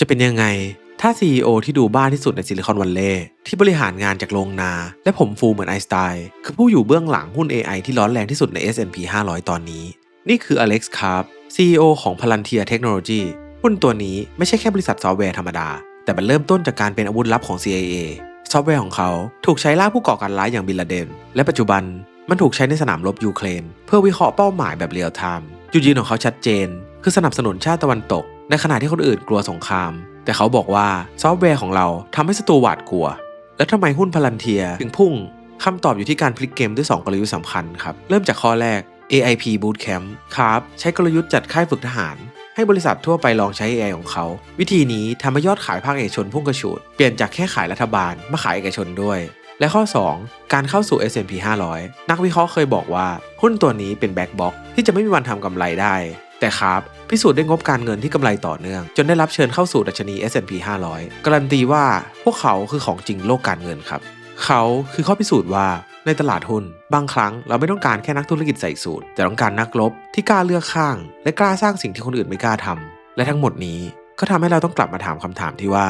จะเป็นยังไง ถ้า CEO ที่ดูบ้าที่สุดในซิลิคอนวัลเลย์ที่บริหารงานจากโรงนา และผมฟูเหมือนไอสไตน์คือผู้อยู่เบื้องหลังหุ้น AI ที่ร้อนแรงที่สุดใน S&P 500 ตอนนี้ นี่คืออเล็กซ์คาร์บ CEO ของ Palantir Technology หุ้นตัวนี้ไม่ใช่แค่บริษัทซอฟต์แวร์ธรรมดา แต่มันเริ่มต้นจากการเป็นอาวุธลับของ CIA ซอฟต์แวร์ของเขาถูกใช้ล่าผู้ก่อการร้ายอย่างบินลาเดน และปัจจุบันมันถูกใช้ในสนามรบยูเครน เพื่อวิเคราะห์เป้าหมายแบบเรียลไทม์จุดยืนของเขาชัดเจน คือสนับสนุนชาติตะวันตก ในขณะที่คนอื่นกลัวสงคราม แต่เขาบอกว่าซอฟต์แวร์ของเราทำให้ศัตรูหวาดกลัว แล้วทำไมหุ้นพลันเทียถึงพุ่งคำตอบอยู่ที่การพลิกเกมด้วย 2 กลยุทธ์สำคัญครับ เริ่มจากข้อแรก AIP Bootcamp ครับใช้กลยุทธ์จัดค่ายฝึกทหาร ให้บริษัททั่วไปลองใช้ AI ของเขา วิธีนี้ทำให้ยอดขายภาคเอกชนพุ่งกระฉูด เปลี่ยนจากแค่ขายรัฐบาลมาขายเอกชนด้วย และข้อ 2 การเข้าสู่ S&P 500 นักวิเคราะห์เคยบอกว่า หุ้นตัวนี้เป็นแบ็กบ็อกที่จะไม่มีวันทำกำไรได้ แต่ครับพิสูจน์ได้งบการเงินที่กำไรต่อเนื่อง จนได้รับเชิญเข้าสู่ดัชนี S&P 500 การันตีว่าพวกเขาคือของจริงโลกการเงินครับ เขาคือข้อพิสูจน์ว่าในตลาดหุ้น บางครั้งเราไม่ต้องการแค่นักธุรกิจใส่สูตร แต่ต้องการนักลบที่กล้าเลือกข้าง และกล้าสร้างสิ่งที่คนอื่นไม่กล้าทำและทั้งหมดนี้ก็ทำให้เราต้องกลับมาถามคำถามที่ว่า